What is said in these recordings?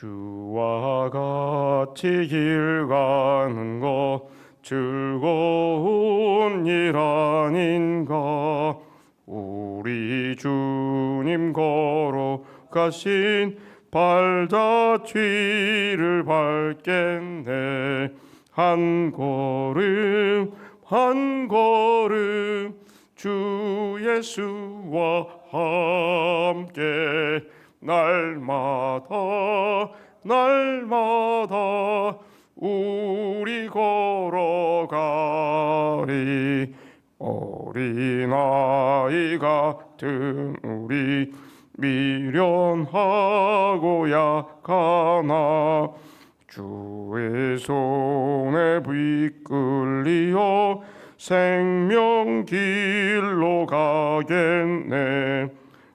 주와 같이 길 가는 것 즐거운 일 아닌가? 우리 주님 걸어가신 발자취를 밟겠네. 한 걸음 한 걸음 주 예수와 함께 날마다 날마다 우리 걸어가리. 어린아이 같은 우리 미련하고 약하나 주의 손에 이끌리어 생명길로 가겠네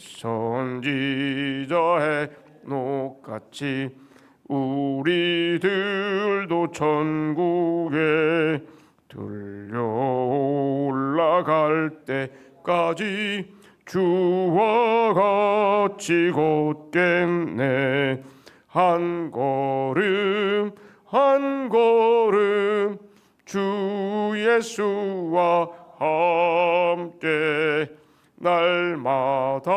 선지자의 녹같이 우리들도 천국에 들려 올라갈 때까지 주와 같이 걷겠네. 한 걸음 한 걸음 주 예수와 함께 날마다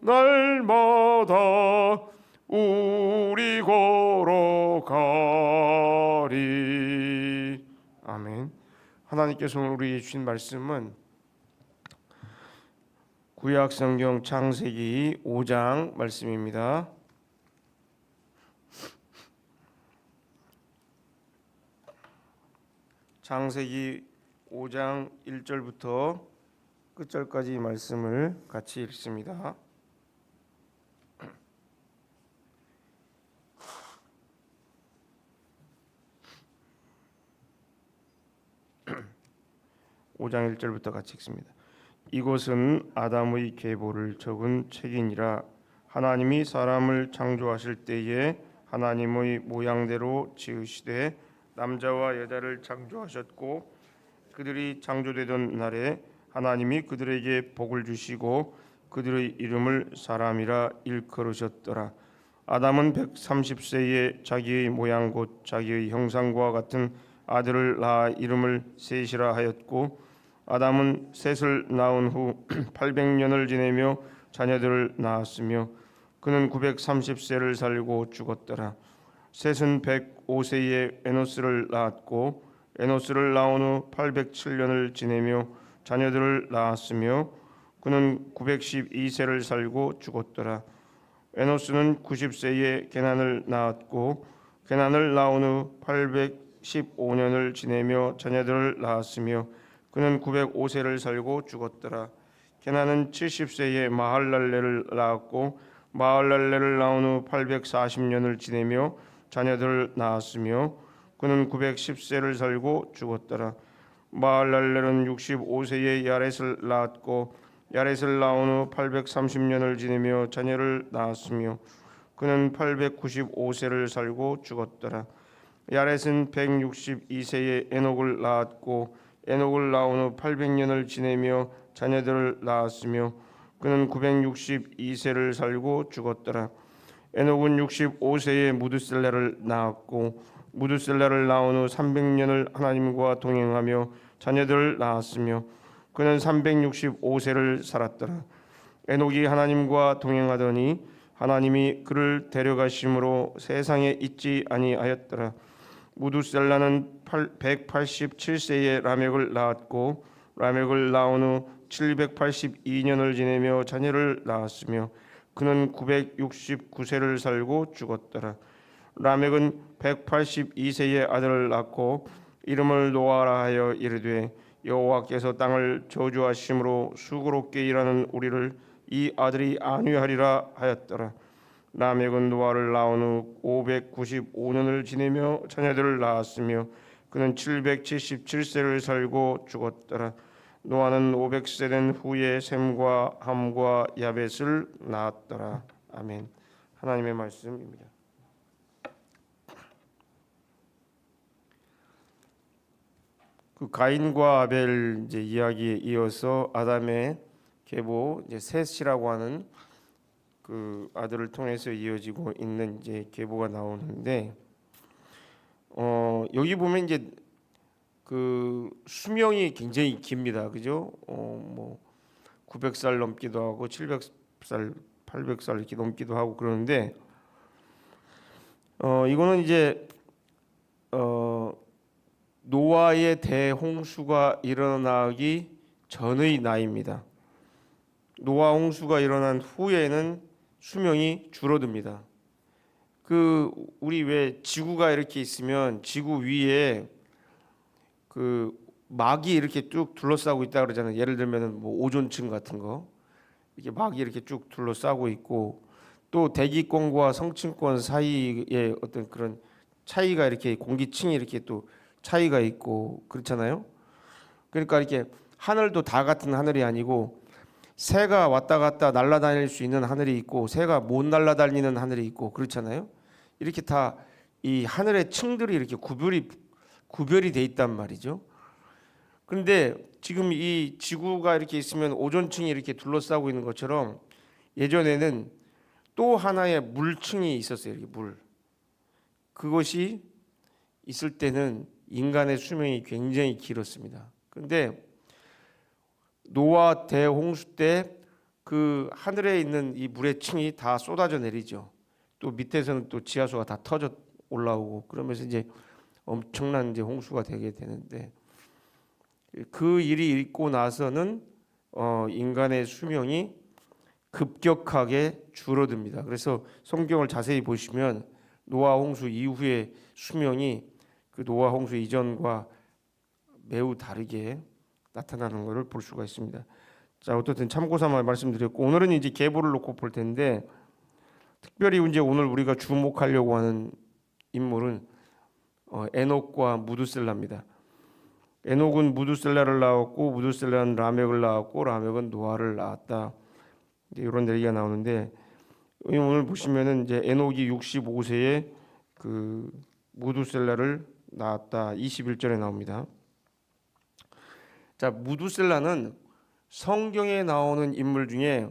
날마다 우리 걸어가리 아멘 하나님께서 우리에게 주신 말씀은 구약 성경 창세기 5장 말씀입니다. 창세기 5장 1절부터 끝절까지 말씀을 같이 읽습니다. 오장 1절부터 같이 읽습니다. 이곳은 아담의 계보를 적은 책이니라 하나님이 사람을 창조하실 때에 하나님의 모양대로 지으시되 남자와 여자를 창조하셨고 그들이 창조되던 날에 하나님이 그들에게 복을 주시고 그들의 이름을 사람이라 일컬으셨더라 아담은 130세에 자기의 모양 곧 자기의 형상과 같은 아들을 낳아 이름을 셋이라 하였고 아담은 셋을 낳은 후 800년을 지내며 자녀들을 낳았으며 그는 930세를 살고 죽었더라. 셋은 105세에 에노스를 낳았고 에노스를 낳은 후 807년을 지내며 자녀들을 낳았으며 그는 912세를 살고 죽었더라. 에노스는 90세에 게난을 낳았고 게난을 낳은 후 815년을 지내며 자녀들을 낳았으며 그는 905세를 살고 죽었더라. 게난은 70세에 마할랄레를 낳았고 마할랄레를 낳은 후 840년을 지내며 자녀들을 낳았으며 그는 910세를 살고 죽었더라. 마할랄렐은 65세에 야렛을 낳았고 야렛을 낳은 후 830년을 지내며 자녀를 낳았으며 그는 895세를 살고 죽었더라. 야렛은 162세에 에녹을 낳았고 에녹을 낳은 후 800년을 지내며 자녀들을 낳았으며 그는 962세를 살고 죽었더라. 에녹은 65세에 무드셀라를 낳았고 무드셀라를 낳은 후 300년을 하나님과 동행하며 자녀들을 낳았으며 그는 365세를 살았더라. 에녹이 하나님과 동행하더니 하나님이 그를 데려가심으로 세상에 있지 아니하였더라. 무두셀라는 187세에 라멕을 낳았고 라멕을 낳은 후 782년을 지내며 자녀를 낳았으며 그는 969세를 살고 죽었더라. 라멕은 182세에 아들을 낳고 이름을 노아라 하여 이르되 여호와께서 땅을 저주하심으로 수고롭게 일하는 우리를 이 아들이 안위하리라 하였더라. 라멕은 노아를 낳은 후 595년을 지내며 자녀들을 낳았으며 그는 777세를 살고 죽었더라. 노아는 500세 된 후에 셈과 함과 야벳을 낳았더라. 아멘. 하나님의 말씀입니다. 그 가인과 아벨 이제 이야기에 이어서 아담의 계보 이제 셋이라고 하는 그 아들을 통해서 이어지고 있는 이제 계보가 나오는데 어 여기 보면 이제 그 수명이 굉장히 깁니다. 그죠? 어뭐 900살 넘기도 하고 700살, 800살 이렇게 넘기도 하고 그러는데 어 이거는 이제 어 노아의 대홍수가 일어나기 전의 나이입니다. 노아 홍수가 일어난 후에는 수명이 줄어듭니다. 그 우리 왜 지구가 이렇게 있으면 지구 위에 그 막이 이렇게 쭉 둘러싸고 있다 그러잖아요. 예를 들면은 뭐 오존층 같은 거 이렇게 막이 이렇게 쭉 둘러싸고 있고 또 대기권과 성층권 사이에 어떤 그런 차이가 이렇게 공기층이 이렇게 또 차이가 있고 그렇잖아요. 그러니까 이렇게 하늘도 다 같은 하늘이 아니고 새가 왔다 갔다 날아다닐 수 있는 하늘이 있고 새가 못 날아다니는 하늘이 있고 그렇잖아요. 이렇게 다 이 하늘의 층들이 이렇게 구별이 구별이 돼 있단 말이죠. 그런데 지금 이 지구가 이렇게 있으면 오존층이 이렇게 둘러싸고 있는 것처럼 예전에는 또 하나의 물층이 있었어요. 이렇게 물. 그것이 있을 때는 인간의 수명이 굉장히 길었습니다. 그런데 노아 대홍수 때 그 하늘에 있는 이 물의 층이 다 쏟아져 내리죠. 또 밑에서는 또 지하수가 다 터져 올라오고 그러면서 이제 엄청난 이제 홍수가 되게 되는데 그 일이 있고 나서는 어 인간의 수명이 급격하게 줄어듭니다. 그래서 성경을 자세히 보시면 노아 홍수 이후의 수명이 그 노아 홍수 이전과 매우 다르게 나타나는 것을 볼 수가 있습니다. 자, 어떻든 참고삼아 말씀드렸고 오늘은 이제 계보를 놓고 볼 텐데 특별히 이제 오늘 우리가 주목하려고 하는 인물은 어, 에녹과 무두셀라입니다. 에녹은 무두셀라를 낳았고 무두셀라는 라멕을 낳았고 라멕은 노아를 낳았다. 이런 얘기가 나오는데 오늘 보시면은 이제 에녹이 65세에 그 무두셀라를 낳았다. 21절에 나옵니다. 자, 무두셀라는 성경에 나오는 인물 중에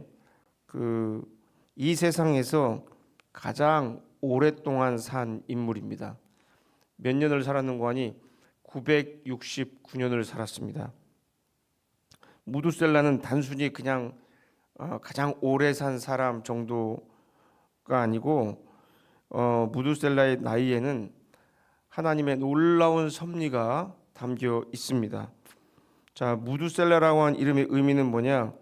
그 이 세상에서 가장 오랫동안 산 인물입니다. 몇 년을 살았는고 하니 969년을 살았습니다. 무두셀라는 단순히 그냥 어, 가장 오래 산 사람 정도가 아니고 어, 무두셀라의 나이에는 하나님의 놀라운 섭리가 담겨 있습니다. 자, 무두셀라라고 한 이름의 의미는 뭐냐?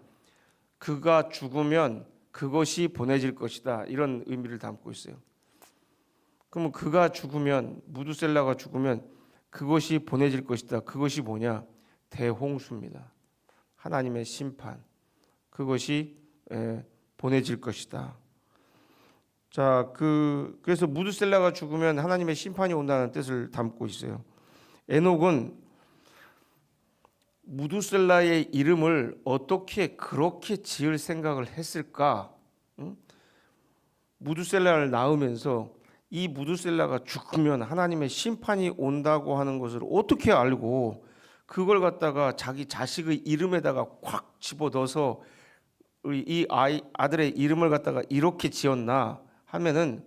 그가 죽으면 그것이 보내질 것이다. 이런 의미를 담고 있어요. 그러면 그가 죽으면 무두셀라가 죽으면 그것이 보내질 것이다. 그것이 뭐냐? 대홍수입니다. 하나님의 심판. 그것이 에, 보내질 것이다. 자, 그 그래서 무두셀라가 죽으면 하나님의 심판이 온다는 뜻을 담고 있어요. 에녹은 무두셀라의 이름을 어떻게 그렇게 지을 생각을 했을까? 응? 무두셀라를 낳으면서 이 무두셀라가 죽으면 하나님의 심판이 온다고 하는 것을 어떻게 알고 그걸 갖다가 자기 자식의 이름에다가 콱 집어넣어서 이 아이 아들의 이름을 갖다가 이렇게 지었나 하면은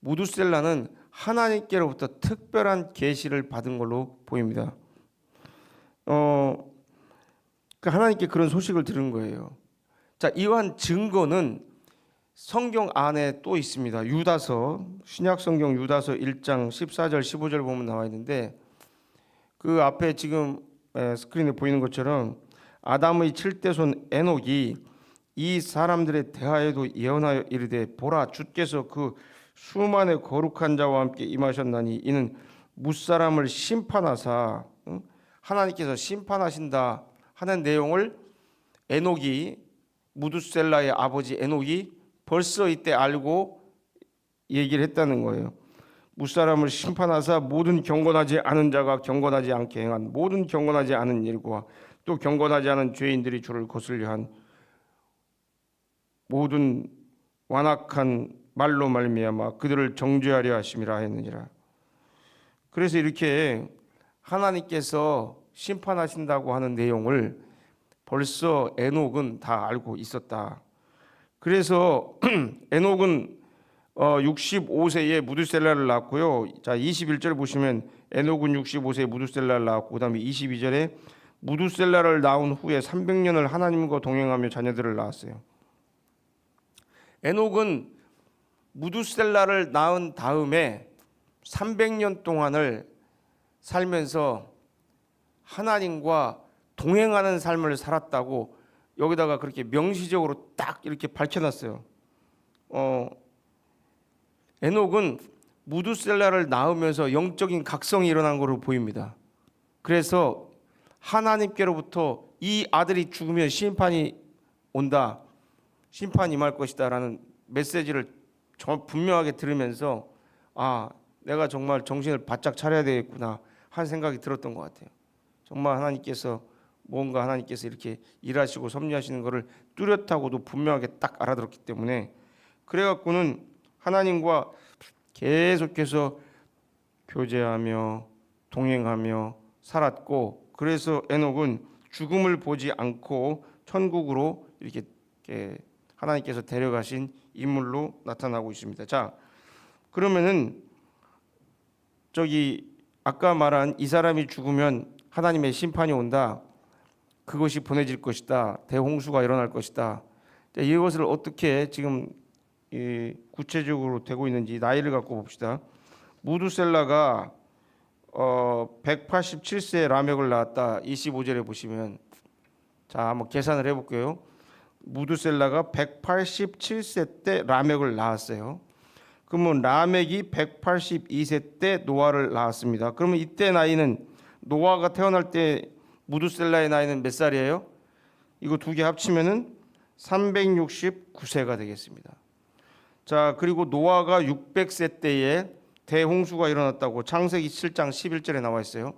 무두셀라는 하나님께로부터 특별한 계시를 받은 걸로 보입니다. 어, 그 하나님께 그런 소식을 들은 거예요. 자, 이러한 증거는 성경 안에 또 있습니다. 유다서 신약 성경 유다서 1장 14절 15절 보면 나와 있는데 그 앞에 지금 에, 스크린에 보이는 것처럼 아담의 칠대손 에녹이 이 사람들의 대하에도 예언하여 이르되 보라 주께서 그 수만의 거룩한 자와 함께 임하셨나니 이는 무사람을 심판하사 응? 하나님께서 심판하신다 하는 내용을 에녹이 무두셀라의 아버지 에녹이 벌써 이때 알고 얘기를 했다는 거예요. 무사람을 심판하사 모든 경건하지 않은 자가 경건하지 않게 행한 모든 경건하지 않은 일과 또 경건하지 않은 죄인들이 주를 거슬려 한 모든 완악한 말로 말미암아 그들을 정죄하려 하심이라 했느니라. 그래서 이렇게 하나님께서 심판하신다고 하는 내용을 벌써 에녹은 다 알고 있었다. 그래서 에녹은 어 65세에 무두셀라를 낳았고요. 자 21절 보시면 에녹은 65세에 무두셀라를 낳았고 그다음에 22절에 무두셀라를 낳은 후에 300년을 하나님과 동행하며 자녀들을 낳았어요. 에녹은 무두셀라를 낳은 다음에 300년 동안을 살면서 하나님과 동행하는 삶을 살았다고 여기다가 그렇게 명시적으로 딱 이렇게 밝혀놨어요. 어, 에녹은 무두셀라를 낳으면서 영적인 각성이 일어난 것으로 보입니다. 그래서 하나님께로부터 이 아들이 죽으면 심판이 온다. 심판이 임할 것이다라는 메시지를 저 분명하게 들으면서 아 내가 정말 정신을 바짝 차려야 되겠구나 한 생각이 들었던 것 같아요. 정말 하나님께서 뭔가 하나님께서 이렇게 일하시고 섭리하시는 것을 뚜렷하고도 분명하게 딱 알아들었기 때문에 그래갖고는 하나님과 계속해서 교제하며 동행하며 살았고 그래서 에녹은 죽음을 보지 않고 천국으로 이렇게 하나님께서 데려가신 인물로 나타나고 있습니다. 자, 그러면은 저기 아까 말한 이 사람이 죽으면 하나님의 심판이 온다. 그것이 보내질 것이다. 대홍수가 일어날 것이다. 자, 이것을 어떻게 지금 이 구체적으로 되고 있는지 나이를 갖고 봅시다. 무두셀라가 어 187세 라멕을 낳았다. 25절에 보시면 자 한번 계산을 해볼게요. 무두셀라가 187세 때 라멕을 낳았어요. 그러면 라멕이 182세 때 노아를 낳았습니다. 그러면 이때 나이는 노아가 태어날 때 무두셀라의 나이는 몇 살이에요? 이거 두 개 합치면은 369세가 되겠습니다. 자, 그리고 노아가 600세 때에 대홍수가 일어났다고 창세기 7장 11절에 나와 있어요.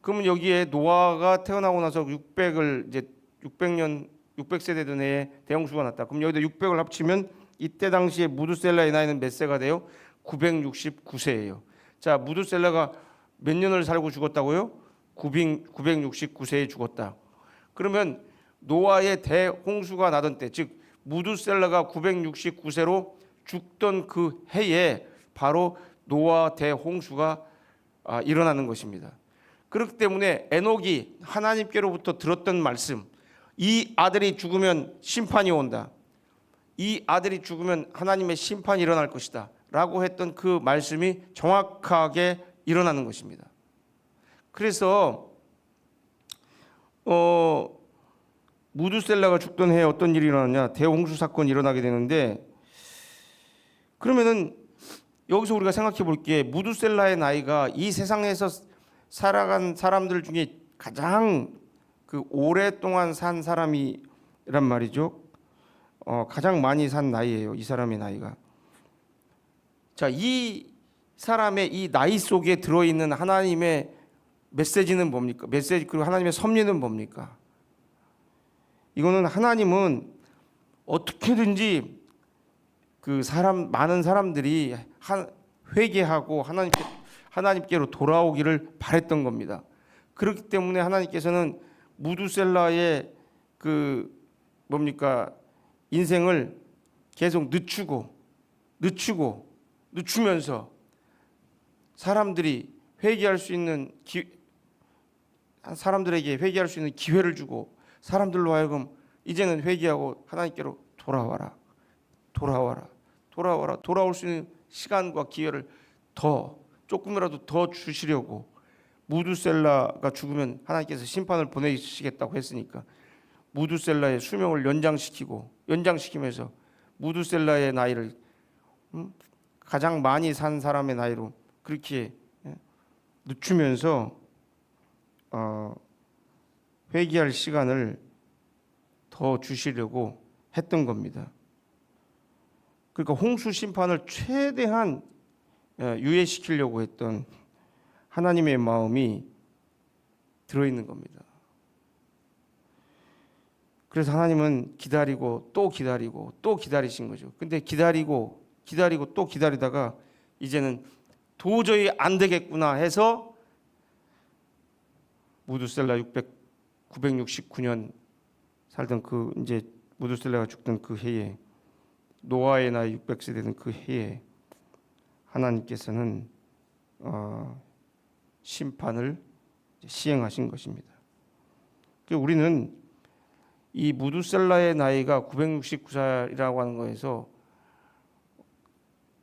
그러면 여기에 노아가 태어나고 나서 600을 이제 600년 600세대 된 해에 대홍수가 났다. 그럼 여기다 600을 합치면 이때 당시에 무두셀라의 나이는 몇 세가 돼요? 969세예요. 자, 무두셀라가 몇 년을 살고 죽었다고요? 900, 969세에 죽었다. 그러면 노아의 대홍수가 나던 때, 즉 무두셀라가 969세로 죽던 그 해에 바로 노아 대홍수가 아, 일어나는 것입니다. 그렇기 때문에 에녹이 하나님께로부터 들었던 말씀, 이 아들이 죽으면 심판이 온다. 이 아들이 죽으면 하나님의 심판이 일어날 것이다. 라고 했던 그 말씀이 정확하게 일어나는 것입니다. 그래서 어 무두셀라가 죽던 해에 어떤 일이 일어났냐? 대홍수 사건이 일어나게 되는데 그러면은 여기서 우리가 생각해 볼 게 무두셀라의 나이가 이 세상에서 살아간 사람들 중에 가장 그 오랫동안 산 사람이란 말이죠. 어, 가장 많이 산 나이예요. 이 사람의 나이가. 자, 이 사람의 이 나이 속에 들어 있는 하나님의 메시지는 뭡니까? 메시지 그리고 하나님의 섭리는 뭡니까? 이거는 하나님은 어떻게든지 그 사람 많은 사람들이 한 회개하고 하나님께 하나님께로 돌아오기를 바랬던 겁니다. 그렇기 때문에 하나님께서는 무두셀라의 그 뭡니까? 인생을 계속 늦추고 늦추고 늦추면서 사람들이 회개할 수 있는 기, 사람들에게 회개할 수 있는 기회를 주고 사람들로 하여금 이제는 회개하고 하나님께로 돌아와라 돌아와라 돌아와라 돌아올 수 있는 시간과 기회를 더 조금이라도 더 주시려고 무두셀라가 죽으면 하나님께서 심판을 보내시겠다고 했으니까 무두셀라의 수명을 연장시키고 연장시키면서 무두셀라의 나이를 음? 가장 많이 산 사람의 나이로 그렇게 예, 늦추면서 어, 회개할 시간을 더 주시려고 했던 겁니다. 그러니까 홍수 심판을 최대한 예, 유예시키려고 했던 하나님의 마음이 들어있는 겁니다. 그래서 하나님은 기다리고 또 기다리고 또 기다리신 거죠. 근데 기다리고 기다리고 또 기다리다가 이제는 도저히 안 되겠구나 해서 무두셀라 600 969년 살던 그 이제 무두셀라가 죽던 그 해에 노아의 나이 600세 되는 그 해에 하나님께서는 어, 심판을 시행하신 것입니다. 그래서 우리는 이 무두셀라의 나이가 969살이라고 하는 거에서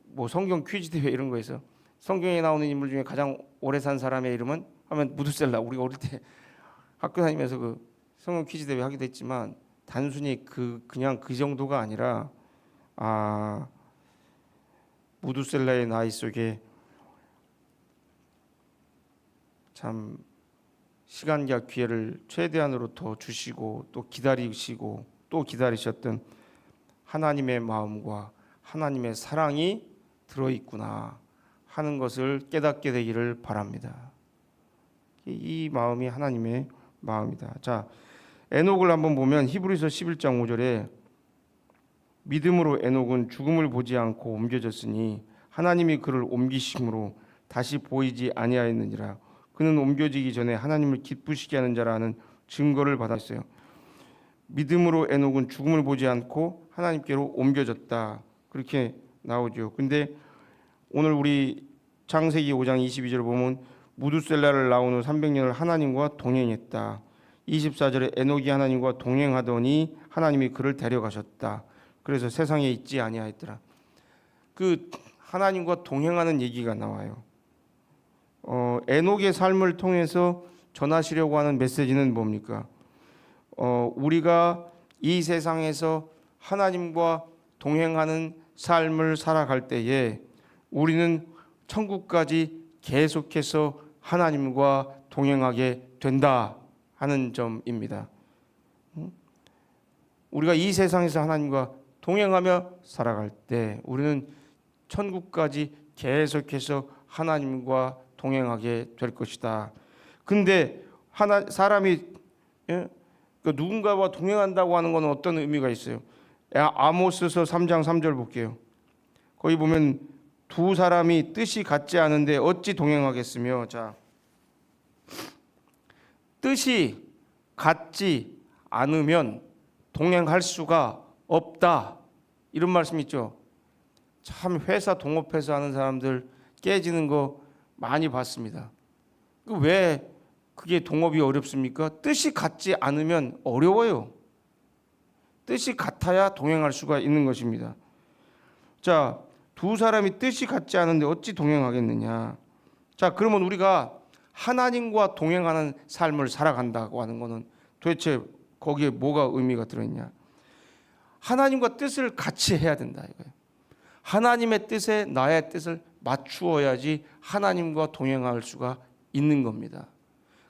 뭐 성경 퀴즈 대회 이런 거에서 성경에 나오는 인물 중에 가장 오래 산 사람의 이름은 하면 무두셀라. 우리가 어릴 때 학교 다니면서 그 성경 퀴즈 대회 하기도 했지만 단순히 그 그냥 그 정도가 아니라 아 무두셀라의 나이 속에 참 시간과 기회를 최대한으로 더 주시고 또 기다리시고 또 기다리셨던 하나님의 마음과 하나님의 사랑이 들어 있구나 하는 것을 깨닫게 되기를 바랍니다. 이 마음이 하나님의 마음이다. 자, 에녹을 한번 보면 히브리서 11장 5절에 믿음으로 에녹은 죽음을 보지 않고 옮겨졌으니 하나님이 그를 옮기심으로 다시 보이지 아니하였느니라. 그는 옮겨지기 전에 하나님을 기쁘시게 하는 자라는 증거를 받았어요. 믿음으로 에녹은 죽음을 보지 않고 하나님께로 옮겨졌다. 그렇게 나오죠. 근데 오늘 우리 창세기 5장 22절을 보면 무두셀라를 나온 후 300년을 하나님과 동행했다. 24절에 에녹이 하나님과 동행하더니 하나님이 그를 데려가셨다. 그래서 세상에 있지 아니하였더라. 그 하나님과 동행하는 얘기가 나와요. 어, 에녹의 삶을 통해서 전하시려고 하는 메시지는 뭡니까? 어, 우리가 이 세상에서 하나님과 동행하는 삶을 살아갈 때에 우리는 천국까지 계속해서 하나님과 동행하게 된다 하는 점입니다. 음? 우리가 이 세상에서 하나님과 동행하며 살아갈 때 우리는 천국까지 계속해서 하나님과 동행하게 될 것이다. 근데 하나 사람이 예? 그 누군가와 동행한다고 하는 것은 어떤 의미가 있어요? 아- 아모스서 3장 3절 볼게요. 거기 보면 두 사람이 뜻이 같지 않은데 어찌 동행하겠으며 자 뜻이 같지 않으면 동행할 수가 없다 이런 말씀 있죠. 참 회사 동업해서 하는 사람들 깨지는 거 많이 봤습니다. 그왜 그게 동업이 어렵습니까? 뜻이 같지 않으면 어려워요. 뜻이 같아야 동행할 수가 있는 것입니다. 자, 두 사람이 뜻이 같지 않은데 어찌 동행하겠느냐? 자, 그러면 우리가 하나님과 동행하는 삶을 살아간다고 하는 것은 도대체 거기에 뭐가 의미가 들어있냐? 하나님과 뜻을 같이 해야 된다 이거예요. 하나님의 뜻에 나의 뜻을 맞추어야지 하나님과 동행할 수가 있는 겁니다.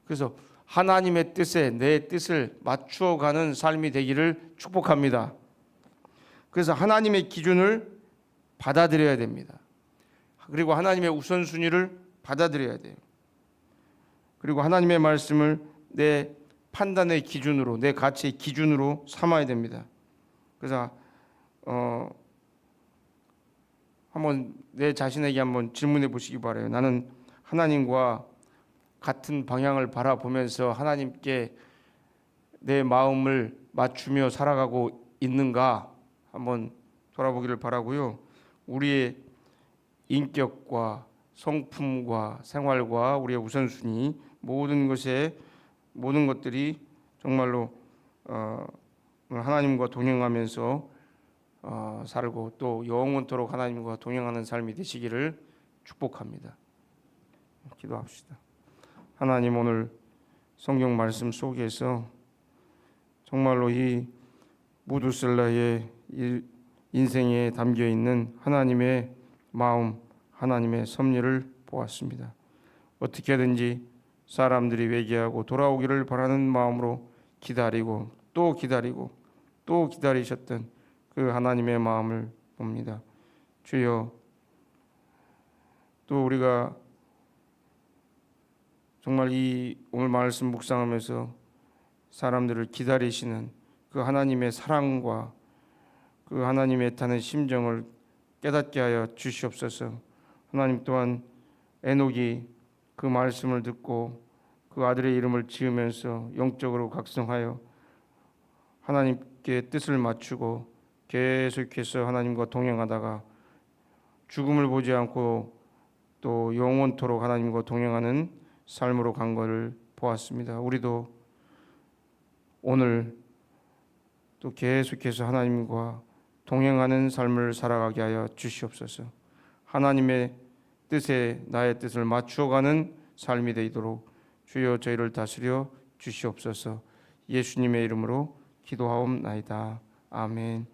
그래서 하나님의 뜻에 내 뜻을 맞추어 가는 삶이 되기를 축복합니다. 그래서 하나님의 기준을 받아들여야 됩니다. 그리고 하나님의 우선순위를 받아들여야 돼요. 그리고 하나님의 말씀을 내 판단의 기준으로 내 가치의 기준으로 삼아야 됩니다. 그래서 어 한번 내 자신에게 한번 질문해 보시기 바래요. 나는 하나님과 같은 방향을 바라보면서 하나님께 내 마음을 맞추며 살아가고 있는가 한번 돌아보기를 바라고요. 우리의 인격과 성품과 생활과 우리의 우선순위 모든 것에 모든 것들이 정말로 어, 하나님과 동행하면서 어, 살고 또 영원토록 하나님과 동행하는 삶이 되시기를 축복합니다. 기도합시다. 하나님 오늘 성경 말씀 속에서 정말로 이 무두슬라의 이 인생에 담겨 있는 하나님의 마음, 하나님의 섭리를 보았습니다. 어떻게든지 사람들이 회개하고 돌아오기를 바라는 마음으로 기다리고 또 기다리고 또 기다리셨던 그 하나님의 마음을 봅니다. 주여 또 우리가 정말 이 오늘 말씀 묵상하면서 사람들을 기다리시는 그 하나님의 사랑과 그 하나님의 타는 심정을 깨닫게 하여 주시옵소서. 하나님 또한 에녹이 그 말씀을 듣고 그 아들의 이름을 지으면서 영적으로 각성하여 하나님께 뜻을 맞추고 계속해서 하나님과 동행하다가 죽음을 보지 않고 또 영원토록 하나님과 동행하는 삶으로 간 것을 보았습니다. 우리도 오늘 또 계속해서 하나님과 동행하는 삶을 살아가게 하여 주시옵소서. 하나님의 뜻에 나의 뜻을 맞추어가는 삶이 되도록 주여 저희를 다스려 주시옵소서. 예수님의 이름으로 기도하옵나이다. 아멘.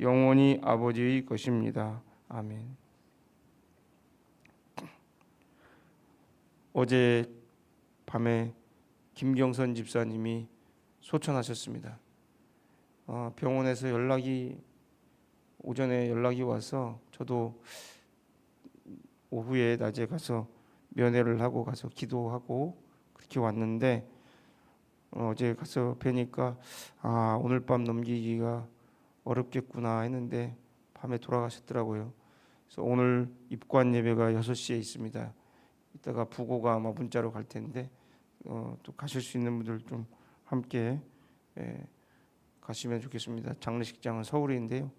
영원히 아버지의 것입니다. 아멘. 어제 밤에 김경선 집사님이 소천하셨습니다. 어, 병원에서 연락이 오전에 연락이 와서 저도 오후에 낮에 가서 면회를 하고 가서 기도하고 그렇게 왔는데 어, 어제 가서 뵈니까 아 오늘 밤 넘기기가 어렵겠구나 했는데 밤에 돌아가셨더라고요. 그래서 오늘 입관 예배가 6시에 있습니다. 이따가 부고가 아마 문자로 갈 텐데 어, 또 가실 수 있는 분들 좀 함께 예, 가시면 좋겠습니다. 장례식장은 서울인데요.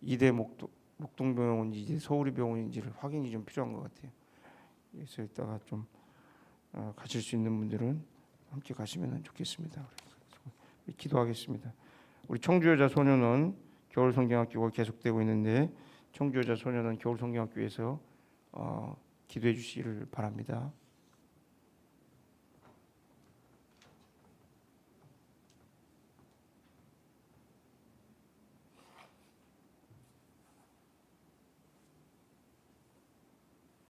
이대 목동 목동병원인지 서울이 병원인지를 확인이 좀 필요한 것 같아요. 그래서 이따가 좀 어, 가실 수 있는 분들은 함께 가시면 좋겠습니다. 기도하겠습니다. 우리 청주여자 소년원 겨울 성경학교가 계속되고 있는데 청주여자 소년원 겨울 성경학교에서 어, 기도해 주시기를 바랍니다.